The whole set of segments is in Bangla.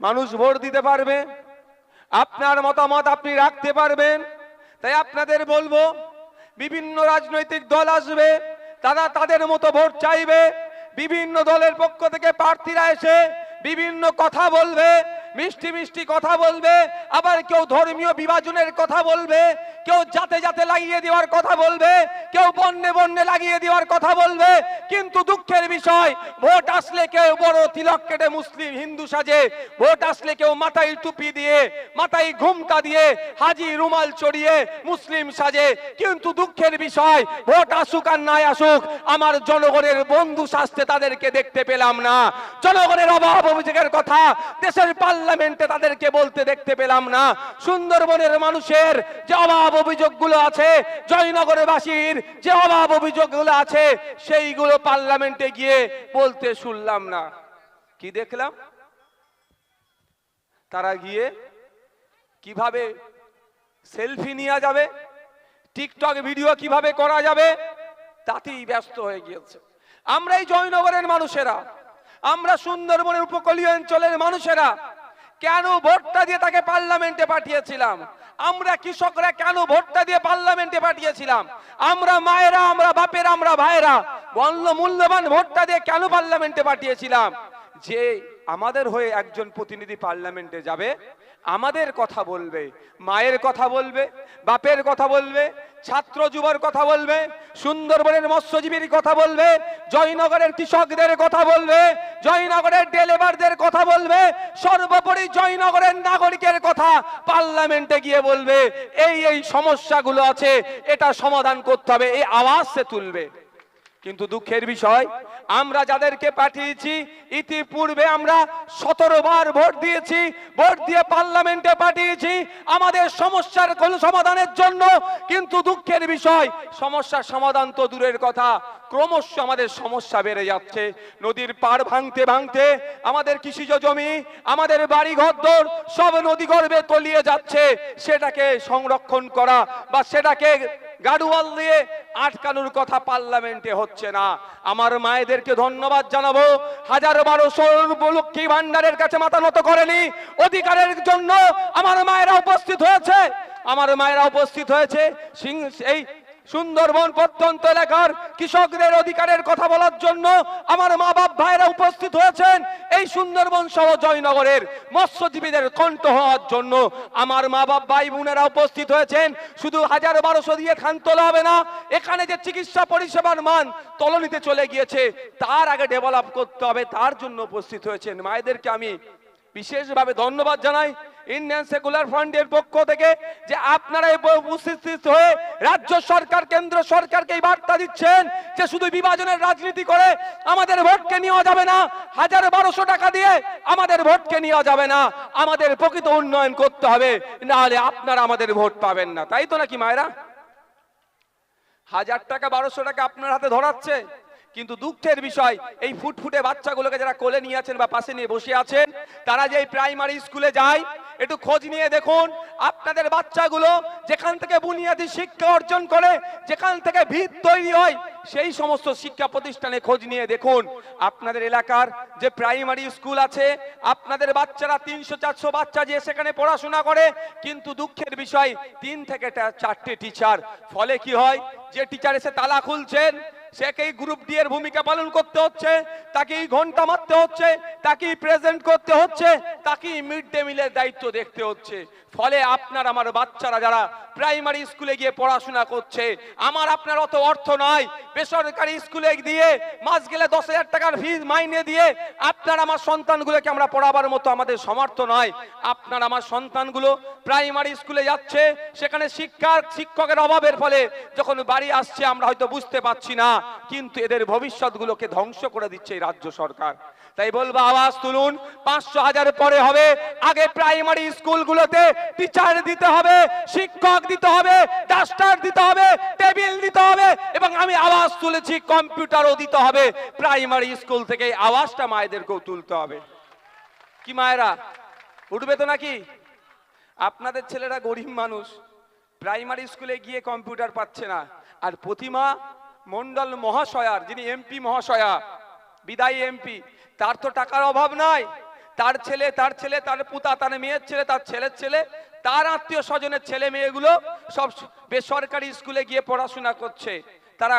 মানুষ ভোট দিতে পারবে, আপনার মতামত আপনি রাখতে পারবেন। তাই আপনাদের বলব, বিভিন্ন রাজনৈতিক দল আসবে, তারা তাদের মতো ভোট চাইবে, বিভিন্ন দলের পক্ষ থেকে প্রার্থীরা এসে বিভিন্ন কথা বলবে মিষ্টি মিষ্টি কথা বলবে, আবার কেউ ধর্মীয় বিভাজনের কথা বলবে, কেউ যাতে যাতে লাগিয়ে দেওয়ার কথা বলবে, কেউ বন্যে বন্যে লাগিয়ে দেওয়ার কথা বলবে, কিন্তু দুঃখের বিষয়, ভোট আসলে কেউ বড় তিলক কেটে মুসলিম হিন্দু সাজে, ভোট আসলে কেউ মাথায় টুপি দিয়ে, মাথায় ঘুমকা দিয়ে, হাজি রুমাল চড়িয়ে মুসলিম সাজে, কিন্তু দুঃখের বিষয়, ভোট আসুক আর নাই আসুক, আমার জনগণের বন্ধু সাজতে তাদেরকে দেখতে পেলাম না। জনগণের অভাব অভিযোগের কথা, দেশের পার্লামেন্টে তাদেরকে বলতে দেখতে পেলাম না। সুন্দরবনের মানুষের যে অভাব অভিযোগগুলো আছে জয়নগরের বাসীর যে অভাব অভিযোগগুলো আছে, সেইগুলো পার্লামেন্টে গিয়ে বলতে শুনলাম না। কি দেখলাম? তারা গিয়ে কীভাবে সেলফি নেওয়া যাবে, টিকটক ভিডিও কীভাবে করা যাবে, তাতেই ব্যস্ত হয়ে গিয়েছে। আমরা এই জয়নগরের মানুষেরা, আমরা সুন্দরবনের উপকূলীয় অঞ্চলের মানুষেরা কেন ভোটটা দিয়ে তাকে পার্লামেন্টে পাঠিয়েছিলাম? আমরা কৃষকরা কেন ভোটটা দিয়ে পার্লামেন্টে পাঠিয়েছিলাম? আমরা মায়েরা, আমরা বাপেরা, আমরা ভাইয়েরা বন্য মূল্যবান ভোটটা দিয়ে কেন পার্লামেন্টে পাঠিয়েছিলাম? যে আমাদের হয়ে একজন প্রতিনিধি পার্লামেন্টে যাবে আমাদের কথা বলবে, মায়ের কথা বলবে, বাপের কথা বলবে, ছাত্র যুবর কথা বলবে, সুন্দরবনের মৎস্যজীবীর কথা বলবে, জয়নগরের কৃষকদের কথা বলবে, জয়নগরের ডেলিভারদের কথা বলবে, সর্বোপরি জয়নগরের নাগরিকের কথা পার্লামেন্টে গিয়ে বলবে, এই এই সমস্যাগুলো আছে, এটা সমাধান করতে হবে, এই আওয়াজ সে তুলবে। কিন্তু দুঃখের বিষয়, আমরা যাদেরকে পাঠিয়েছি, ইতিপূর্বে আমরা সতেরো বার ভোট দিয়েছি, ভোট দিয়ে পার্লামেন্টে পাঠিয়েছি, আমাদের সমস্যার কোন সমাধানের জন্য। কিন্তু দুঃখের বিষয়, সমস্যার সমাধান তো দূরের কথা, ক্রমশ আমাদের সমস্যা বেড়ে যাচ্ছে। নদীর পাড় ভাঙতে ভাঙতে আমাদের কৃষিজ জমি, আমাদের বাড়ি ঘরদোর সব নদী গর্ভে তলিয়ে যাচ্ছে। সেটাকে সংরক্ষণ করা বা সেটাকে গাড়ুয়াল দিয়ে আটকানোর কথা পার্লামেন্টে হচ্ছে না। আমার মায়েদেরকে ধন্যবাদ জানাব। হাজার বারোশো লক্ষ্মী ভান্ডারের কাছে মাথা নত করেনি। অধিকারের জন্য আমার মায়েরা উপস্থিত হয়েছে। আমার মায়েরা উপস্থিত হয়েছে। সিং- এই সুন্দরবন প্রত্যন্ত এলাকার কৃষকদের অধিকারের কথা বলার জন্য আমার মা বাপ ভাইরা উপস্থিত হয়েছেন। এই সুন্দরবন সহ জয়নগরের মৎস্যজীবীদের কণ্ঠ হওয়ার জন্য আমার মা বাপ ভাই বোনেরা উপস্থিত হয়েছেন। শুধু হাজার বারোশো দিয়ে খান তোলা হবে না, এখানে যে চিকিৎসা পরিষেবার মান তলনিতে চলে গিয়েছে, তার আগে ডেভেলপ করতে হবে, তার জন্য উপস্থিত হয়েছেন। মায়েদেরকে আমি বিশেষভাবে ধন্যবাদ জানাই। ইন্ডিয়ান সেকুলার ফ্রন্টের পক্ষ থেকে যে আপনারা উপস্থিত হয়ে রাজ্য সরকার, কেন্দ্র সরকারকে এই বার্তা দিচ্ছেন যে শুধু বিভাজনের রাজনীতি করে আমাদের ভোটকে নেওয়া যাবে না, হাজার বারোশো টাকা দিয়ে আমাদের ভোটকে নেওয়া যাবে না, আমাদের প্রকৃত উন্নয়ন করতে হবে, নাহলে আপনারা আমাদের ভোট পাবেন না। তাই তো নাকি মায়েরা? হাজার টাকা, বারোশো টাকা আপনার হাতে ধরাচ্ছে। কিন্তু দুঃখের বিষয়, এই ফুটফুটে বাচ্চাগুলোকে যারা কোলে নিয়ে আছেন বা পাশে নিয়ে বসে আছেন, তারা যে প্রাইমারি স্কুলে যায়, একটু খোঁজ নিয়ে দেখুন, আপনাদের বাচ্চাগুলো যেখান থেকে বুনিয়াদী শিক্ষা অর্জন করে, যেখান থেকে ভিত তৈরি হয়, সেই সমস্ত শিক্ষা প্রতিষ্ঠানে খোঁজ নিয়ে দেখুন। আপনাদের এলাকার যে প্রাইমারি স্কুল আছে, আপনাদের বাচ্চারা তিনশো চারশো বাচ্চা যে সেখানে পড়াশোনা করে, কিন্তু দুঃখের বিষয়, তিন থেকে চারটে টিচার ফলে কি হয়, যে টিচার এসে তালা খুলছেন সেকেই গ্রুপ ডি এর ভূমিকা পালন করতে হচ্ছে, তাকেই ঘণ্টা মারতে হচ্ছে, তাকেই প্রেজেন্ট করতে হচ্ছে, তাকেই মিড ডে মিলের দায়িত্ব দেখতে হচ্ছে। ফলে আপনার, আমার বাচ্চারা যারা প্রাইমারি স্কুলে গিয়ে পড়াশোনা করছে, আমার আপনার অত অর্থ নয়। বেসরকারি স্কুলে দিয়ে মাস গেলে দশ হাজার টাকার ফিজ মাইনে দিয়ে আপনার, আমার সন্তানগুলোকে আমরা পড়াবার মতো আমাদের সমর্থ নয়। আপনার, আমার সন্তানগুলো প্রাইমারি স্কুলে যাচ্ছে, সেখানে শিক্ষার, শিক্ষকের অভাবের ফলে যখন বাড়ি আসছে, আমরা হয়তো বুঝতে পারছি না। কিন্তু এদের ভবিষ্যৎগুলোকে ধ্বংস করে দিচ্ছে এই রাজ্য সরকার। তাই বলব, আওয়াজ তুলুন, পাঁচশো হাজার পরে হবে, আগে প্রাইমারি স্কুলগুলোতে টিচার দিতে হবে, শিক্ষক দিতে হবে ডাস্টার দিতে হবে টেবিল দিতে হবে এবং আমি আওয়াজ তুলেছি কম্পিউটারও দিতে হবে। প্রাইমারি স্কুল থেকে আওয়াজটা মায়েদেরকেও তুলতে হবে। কি মায়েরা, উঠবে তো নাকি? আপনাদের ছেলেরা গরিব মানুষ প্রাইমারি স্কুলে গিয়ে কম্পিউটার পাচ্ছে না। আর প্রতিমা মন্ডল মহাশয়ার, যিনি এমপি মহাশয়া, বিদায়ী এমপি তার তো টাকার অভাব নাই। তার ছেলে তার ছেলে, তার পুতা, তার মেয়ের ছেলে, তার ছেলের ছেলে, তার আত্মীয় স্বজনের ছেলে মেয়েগুলো সব বেসরকারি স্কুলে গিয়ে পড়াশোনা করছে। তারা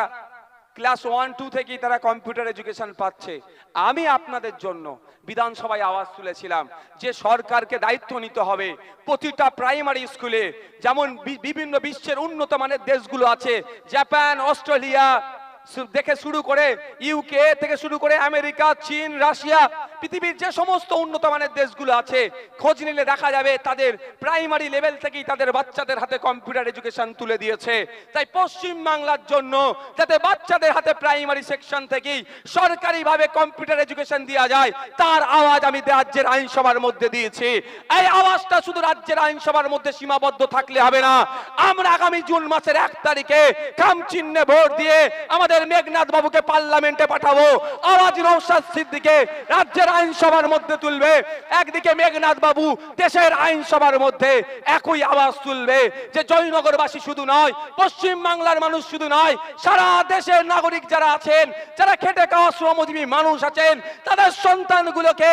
ক্লাস ওয়ান, টু থেকেই তারা কম্পিউটার এডুকেশন পাচ্ছে। আমি আপনাদের জন্য বিধানসভায় আওয়াজ তুলেছিলাম যে সরকারকে দায়িত্ব নিতে হবে প্রতিটা প্রাইমারি স্কুলে। যেমন বিভিন্ন বিশ্বের উন্নত মানের দেশগুলো আছে, জাপান, অস্ট্রেলিয়া দেখে শুরু করে ইউকে থেকে শুরু করে আমেরিকা, চীন, রাশিয়া, পৃথিবীর যে সমস্ত উন্নত মানের দেশগুলো আছে, খোঁজ নিলে দেখা যাবে তাদের প্রাইমারি লেভেল থেকেই তাদের বাচ্চাদের হাতে কম্পিউটার এডুকেশন তুলে দিয়েছে। তাই পশ্চিম বাংলার জন্য যাতে বাচ্চাদের হাতে প্রাইমারি সেকশন থেকেই সরকারিভাবে কম্পিউটার এডুকেশন দেওয়া যায়, তার আওয়াজ আমি রাজ্যের আইনসভার মধ্যে দিয়েছি। এই আওয়াজটা শুধু রাজ্যের আইনসভার মধ্যে সীমাবদ্ধ থাকলে হবে না। আমরা আগামী জুন মাসের এক তারিখে খাম চিহ্নে ভোট দিয়ে আমাদের মেঘনাথ বাবুকে পার্লামেন্টে পাঠাবো। আওয়াজ নৌসাদ সিদ্দিকে রাজ্যের আইনসভার মধ্যে তুলবে। একদিকে মেঘনাথ বাবু দেশের আইনসভার মধ্যে একই আওয়াজ তুলবে যে জয়নগরবাসী শুধু নয়, পশ্চিম বাংলার মানুষ শুধু নয়, সারা দেশের নাগরিক যারা আছেন, যারা খেটে খাওয়া শ্রমজীবী মানুষ আছেন, তাদের সন্তানগুলোকে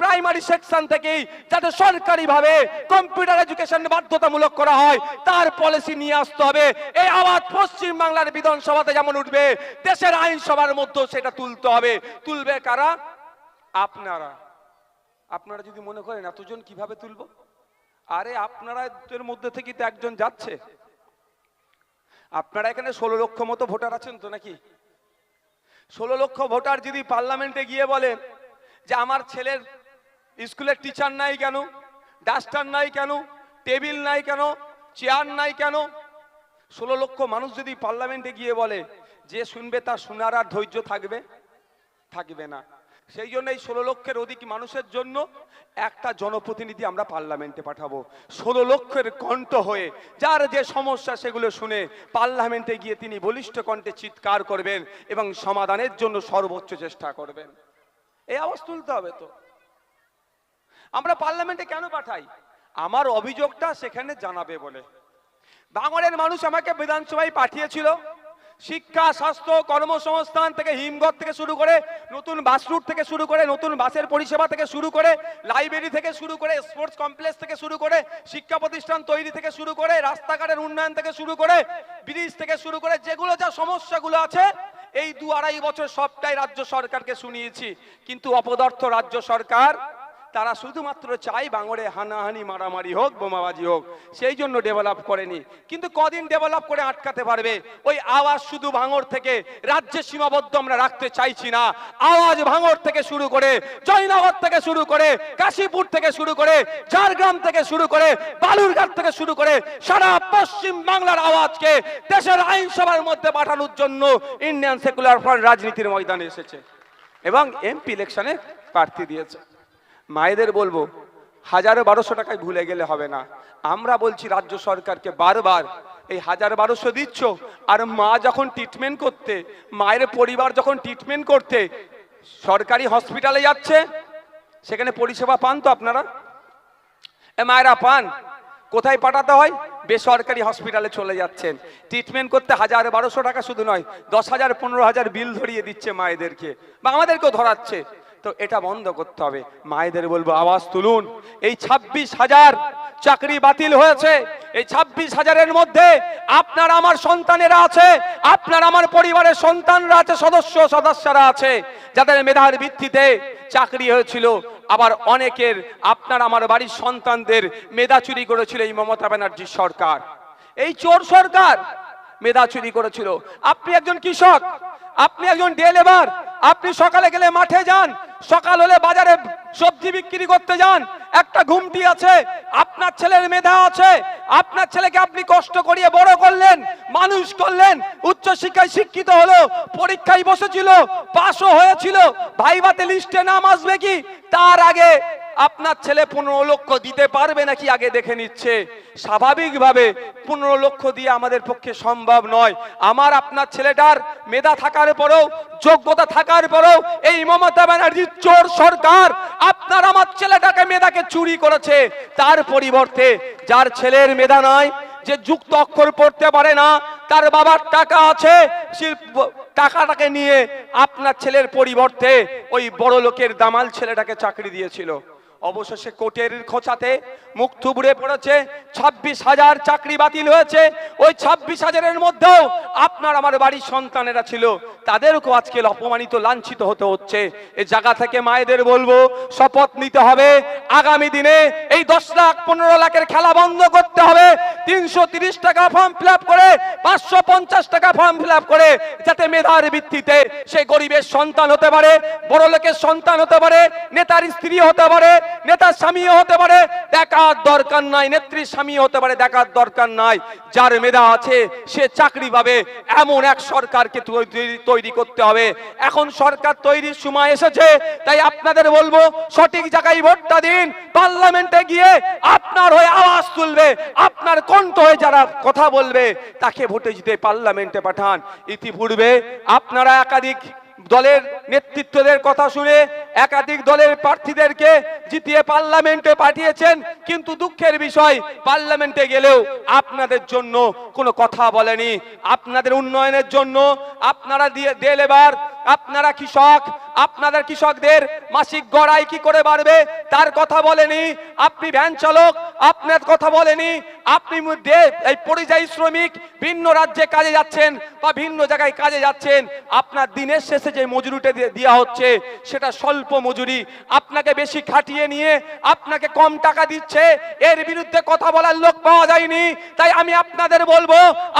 প্রাইমারি সেকশন থেকেই যাতে সরকারিভাবে কম্পিউটার এডুকেশন বাধ্যতামূলক করা হয়, তার পলিসি নিয়ে আসতে হবে। এই আওয়াজ পশ্চিম বাংলার বিধানসভাতে যেমন উঠবে। দেশের আইনসভার মধ্যেও সেটা তুলতে হবে। তুলবে কারা? আপনারা। আপনারা যদি মনে করেন এতজন কীভাবে তুলবো? আরে আপনারা এর মধ্যে থেকে তো একজন যাচ্ছে। আপনারা এখানে ষোলো লক্ষ মতো ভোটার আছেন তো নাকি? ষোলো লক্ষ ভোটার যদি পার্লামেন্টে গিয়ে বলেন যে আমার ছেলের স্কুলের টিচার নাই কেন? ডাস্টার নাই কেন? টেবিল নাই কেন? চেয়ার নাই কেন? ষোলো লক্ষ মানুষ যদি পার্লামেন্টে গিয়ে বলে যে শুনবে তার শোনার আর ধৈর্য থাকবে থাকবে না। সেই জন্য এই ষোলো লক্ষের অধিক মানুষের জন্য একটা জনপ্রতিনিধি আমরা পার্লামেন্টে পাঠাবো। ষোলো লক্ষের কণ্ঠ হয়ে যার যে সমস্যা সেগুলো শুনে পার্লামেন্টে গিয়ে তিনি বলিষ্ঠ কণ্ঠে চিৎকার করবেন এবং সমাধানের জন্য সর্বোচ্চ চেষ্টা করবেন। এই আওয়াজ তুলতে হবে তো। আমরা পার্লামেন্টে কেন পাঠাই? আমার অভিযোগটা সেখানে জানাবে বলে। বাঙালির মানুষ আমাকে বিধানসভায় পাঠিয়েছিল শিক্ষা, স্বাস্থ্য, কর্মসংস্থান থেকে হিমঘর থেকে শুরু করে নতুন বাস রুট থেকে শুরু করে নতুন বাসের পরিষেবা থেকে শুরু করে লাইব্রেরি থেকে শুরু করে স্পোর্টস কমপ্লেক্স থেকে শুরু করে শিক্ষা প্রতিষ্ঠান তৈরি থেকে শুরু করে রাস্তাঘাটের উন্নয়ন থেকে শুরু করে ব্রিজ থেকে শুরু করে যেগুলো যা সমস্যাগুলো আছে, এই দু আড়াই বছর সবটাই রাজ্য সরকারকে শুনিয়েছি। কিন্তু অপদার্থ রাজ্য সরকার তারা শুধুমাত্র চাই বাঙড়ে হানাহানি, মারামারি হোক, বোমাবাজি হোক, সেই জন্য ডেভেলপ করেনি। কিন্তু কদিন ডেভেলপ করে আটকাতে পারবে? ওই আওয়াজ শুধু ভাঙর থেকে রাজ্যে সীমাবদ্ধ আমরা রাখতে চাইছি না। আওয়াজ ভাঙর থেকে শুরু করে, জয়নগর থেকে শুরু করে, কাশীপুর থেকে শুরু করে, ঝাড়গ্রাম থেকে শুরু করে, বালুরঘাট থেকে শুরু করে, সারা পশ্চিম বাংলার আওয়াজকে দেশের আইনসভার মধ্যে পাঠানোর জন্য ইন্ডিয়ান সেকুলার ফ্রন্ট রাজনীতির ময়দানে এসেছে। এবং এমপি ইলেকশনে প্রার্থী দিয়েছে। মায়েদের বলব, হাজার বারোশো টাকায় ভুলে গেলে হবে না। আমরা বলছি, রাজ্য সরকারকে বারবার এই হাজার বারোশো দিচ্ছ, আর মা যখন ট্রিটমেন্ট করতে, মায়ের পরিবার যখন ট্রিটমেন্ট করতে, সরকারি হসপিটালে যাচ্ছে, সেখানে পরিষেবা পান তো আপনারা? এ মায়েরা পান, কোথায় পাঠাতে হয়? বেসরকারি হসপিটালে চলে যাচ্ছেন। ট্রিটমেন্ট করতে হাজার বারোশো টাকা শুধু নয়, দশ হাজার, পনেরো হাজার বিল ধরিয়ে দিচ্ছে মায়েদেরকে, বা আমাদেরকেও ধরাচ্ছে। তো এটা বন্ধ করতে হবে। মায়েদের বলব, আওয়াজ তুলুন। এই ছাব্বিশ হাজার চাকরি বাতিল হয়েছে। এই ছাব্বিশ হাজারের মধ্যে আপনার আমার সন্তানেরা আছে, আপনার আমার পরিবারের সন্তানরা আছে, সদস্য সদস্যরা আছে, যাদের মেধার ভিত্তিতে চাকরি হয়েছিল। আবার অনেকের আপনার আমার বাড়ির সন্তানদের মেধা চুরি করেছিল এই মমতা ব্যানার্জি সরকার। এই চোর সরকার মেধা চুরি করেছিল। আপনি একজন কৃষক, আপনি একজন ডে লেবার, আপনি সকালে গেলে মাঠে যান, সকাল হলে বাজারে সবজি বিক্রি করতে যান, একটা ঘুমটি আছে, আপনার ছেলের মেধা আছে, আপনার ছেলেকে আপনি কষ্ট করিয়ে বড় করলেন, মানুষ করলেন উচ্চ শিক্ষায় শিক্ষিত হলো, পরীক্ষায় বসেছিল, পাশও হয়েছিল ভাইবাতে লিস্টে নাম আসবে কি? তার আগে আপনার ছেলে পনেরো লক্ষ দিতে পারবে নাকি আগে দেখে নিচ্ছে? স্বাভাবিকভাবে পনেরো লক্ষ দিয়ে আমাদের পক্ষে সম্ভব নয়। আমার আপনার ছেলেটার মেধা থাকার পরেও, যোগ্যতা থাকার পরেও এই মমতা ব্যানার্জির চোর সরকার আপনার আমার ছেলেটাকে মেধাকে চুরি করেছে। তার পরিবর্তে যার ছেলের মেধা নাই, যে যুক্ত অক্ষর পড়তে পারে না, তার বাবার টাকা আছে টাকাটাকে নিয়ে আপনার ছেলের পরিবর্তে ওই বড় লোকের দামাল ছেলেটাকে চাকরি দিয়েছিল। অবশেষে কোটের খোঁচাতে মুখ থুবড়ে পড়েছে, ছাব্বিশ হাজার চাকরি বাতিল হয়েছে। ওই ছাব্বিশ হাজারের মধ্যেও আপনার, আমার বাড়ির সন্তানেরা ছিল। তাদেরকেও আজকে অপমানিত, লাঞ্ছিত হতে হচ্ছে। এই জায়গা থেকে মায়েদের বলব, শপথ নিতে হবে। আগামী দিনে এই দশ লাখ, পনেরো লাখের খেলা বন্ধ করতে হবে। তিনশো তিরিশ টাকা ফর্ম ফিল করে, পাঁচশো পঞ্চাশ টাকা ফর্ম ফিল করে, যাতে মেধার ভিত্তিতে সে গরিবের সন্তান হতে পারে বড় লোকের সন্তান হতে পারে, নেতার স্ত্রী হতে পারে নেতার স্বামী হতে পারে, দেখার দরকার নাই, নেত্রীর স্বামী হতে পারে, দেখার দরকার নাই। যার মেধা আছে, সে চাকরি পাবে, এমন এক সরকারকে তৈরি করতে হবে। এখন সরকার তৈরির সময় এসেছে, তাই আপনাদের বলব, সঠিক জায়গায় ভোটটা দিন, পার্লামেন্টে গিয়ে আপনার হয়ে আওয়াজ তুলবে, আপনার কণ্ঠ হয়ে যারা কথা বলবে, তাকে ভোটে জিতে পার্লামেন্টে পাঠান। ইতিপূর্বে আপনারা একাধিক দলের নেতৃত্বদের কথা শুনে একাধিক দলের প্রার্থীদেরকে জিতিয়ে পার্লামেন্টে পাঠিয়েছেন। কিন্তু দুঃখের বিষয়, পার্লামেন্টে গেলেও আপনাদের জন্য কোনো কথা বলেনি। আপনাদের উন্নয়নের জন্য আপনারা দিয়ে দেলেবার লেবার আপনারা কৃষক আপনাদের কৃষকদের মাসিক গড়াই কি করে বাড়বে? তার কথা বলেনি। আপনি ভ্যান চালক, আপনার কথা বলেনি। আপনি মধ্যে এই পরিযায়ী শ্রমিক, ভিন্ন রাজ্যে কাজে যাচ্ছেন বা ভিন্ন জায়গায় কাজে যাচ্ছেন। আপনার দিনের শেষে যে মজুরিটা দেওয়া হচ্ছে, সেটা স্বল্প মজুরি। আপনাকে বেশি খাটিয়ে নিয়ে আপনাকে কম টাকা দিচ্ছে। এর বিরুদ্ধে কথা বলার লোক পাওয়া যায়নি। তাই আমি আপনাদের বলব,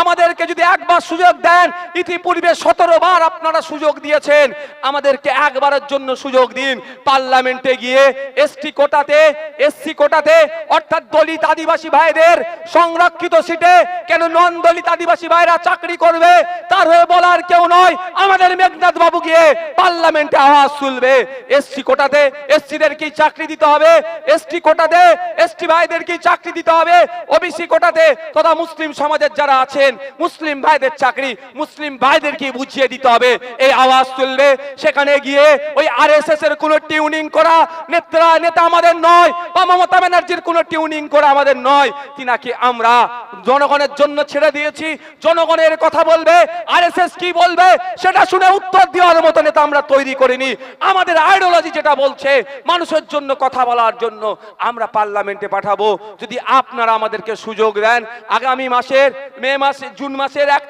আমাদেরকে যদি একবার সুযোগ দেন, ইতিপূর্বে সতেরো বার আপনারা সুযোগ দিয়েছেন। আমাদেরকে একবারের জন্য সুযোগ দিন। পার্লামেন্টে গিয়ে এসটি কোটাতে, এসসি কোটাতে, অর্থাৎ দলিত আদিবাসী ভাইদের সংরক্ষিত সিটে কেন নন দলিত আদিবাসী ভাইরা চাকরি করবে? তার হয়ে বলার কেউ নয়। আমাদের মেঘনাথ বাবু গিয়ে পার্লামেন্টে আওয়াজ তুলবে। এসসি কোটাতে এসসিদের কি চাকরি দিতে হবে? এসটি কোটাতে এসটি ভাইদের কি চাকরি দিতে হবে? ওবিসি কোটাতে তথা মুসলিম সমাজের যারা আছেন, মুসলিম ভাইদের চাকরি, মুসলিম ভাইদের কি বুঝিয়ে দিতে হবে? এই আওয়াজ তুলবে। সেখানে গিয়ে ওই আরএসএস এর কোনো টিউনিং করা নেতা নেতা আমাদের নয়, বা মমতা ব্যানার্জির কোনো টিউনিং করা আমাদের নয়। তিনাকে আমরা জনগণের জন্য ছেড়ে দিয়েছি। জনগণের কথা বলবে আরএসএস কি বলবে, সেটা শুনে উত্তর দেওয়ার মতো নেতা আমরা তৈরি করিনি। আমাদের আইডিওলজি যেটা বলছে, মানুষের জন্য কথা বলার জন্য আমরা পার্লামেন্টে পাঠাবো। যদি আপনারা আমাদেরকে সুযোগ দেন, আগামী মাসের, মে মাসে, জুন মাসের এক